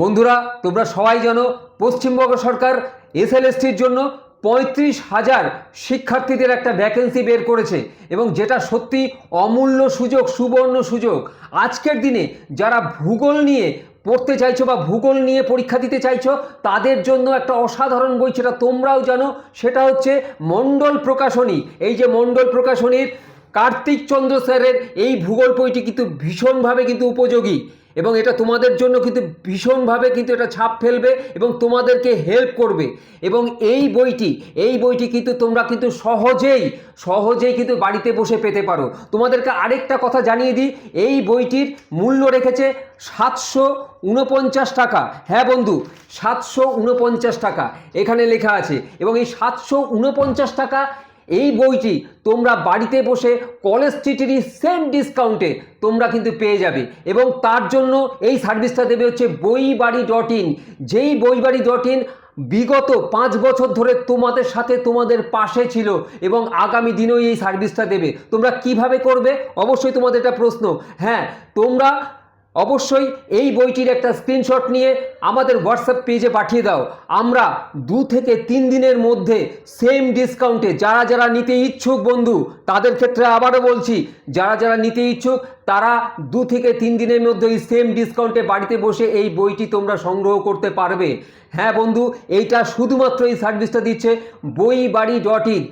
বন্ধুরা, তোমরা সবাই জানো পশ্চিমবঙ্গ সরকার এসএলএসটির জন্য পঁয়ত্রিশ হাজার শিক্ষার্থীদের একটা ভ্যাকেন্সি বের করেছে এবং যেটা সত্যি অমূল্য সুযোগ, সুবর্ণ সুযোগ। আজকের দিনে যারা ভূগোল নিয়ে পড়তে চাইছো বা ভূগোল নিয়ে পরীক্ষা দিতে চাইছো, তাদের জন্য একটা অসাধারণ বই সেটা তোমরাও জানো, সেটা হচ্ছে মণ্ডল প্রকাশনী। এই যে মণ্ডল প্রকাশনীর কার্তিক চন্দ্র স্যারের এই ভূগোল বইটি কিন্তু ভীষণভাবে কিন্তু উপযোগী। এবং এটা তোমাদের জন্য কিন্তু ভীষণভাবে কিন্তু এটা ছাপ ফেলবে এবং তোমাদেরকে হেল্প করবে। এবং এই বইটি এই বইটি কিন্তু তোমরা কিন্তু সহজেই সহজেই কিন্তু বাড়িতে বসে পেতে পারো। তোমাদেরকে আরেকটা কথা জানিয়ে দিই, এই বইটির মূল্য রেখেছে সাতশো উনপঞ্চাশ টাকা। হ্যাঁ বন্ধু, সাতশো উনপঞ্চাশ টাকা এখানে লেখা আছে। এবং এই সাতশো উনপঞ্চাশ টাকা এই বইটি তোমরা বাড়িতে বসে কলেজ স্ট্রিটেরই সেম ডিসকাউন্টে তোমরা কিন্তু পেয়ে যাবে এবং তার জন্য এই সার্ভিসটা দেবে হচ্ছে বইবাড়ি ডট ইন যেই বইবাড়ি ডট ইন বিগত পাঁচ বছর ধরে তোমাদের সাথে তোমাদের পাশে ছিল এবং আগামী দিনেও এই সার্ভিসটা দেবে। তোমরা কীভাবে করবে? অবশ্যই তোমাদের একটা প্রশ্ন। হ্যাঁ তোমরা অবশ্যই এই বইটির একটা স্ক্রিনশট নিয়ে আমাদের হোয়াটসঅ্যাপ পেজে পাঠিয়ে দাও। আমরা দু থেকে তিন দিনের মধ্যে সেম ডিসকাউন্টে যারা যারা নিতে ইচ্ছুক বন্ধু, তাদের ক্ষেত্রে আবারও বলছি, যারা যারা নিতে ইচ্ছুক, তারা দু থেকে তিন দিনের মধ্যে এই সেম ডিসকাউন্টে বাড়িতে বসে এই বইটি তোমরা সংগ্রহ করতে পারবে। হ্যাঁ বন্ধু, এইটা শুধুমাত্র এই সার্ভিসটা দিচ্ছে বই বাড়ি ডট ইন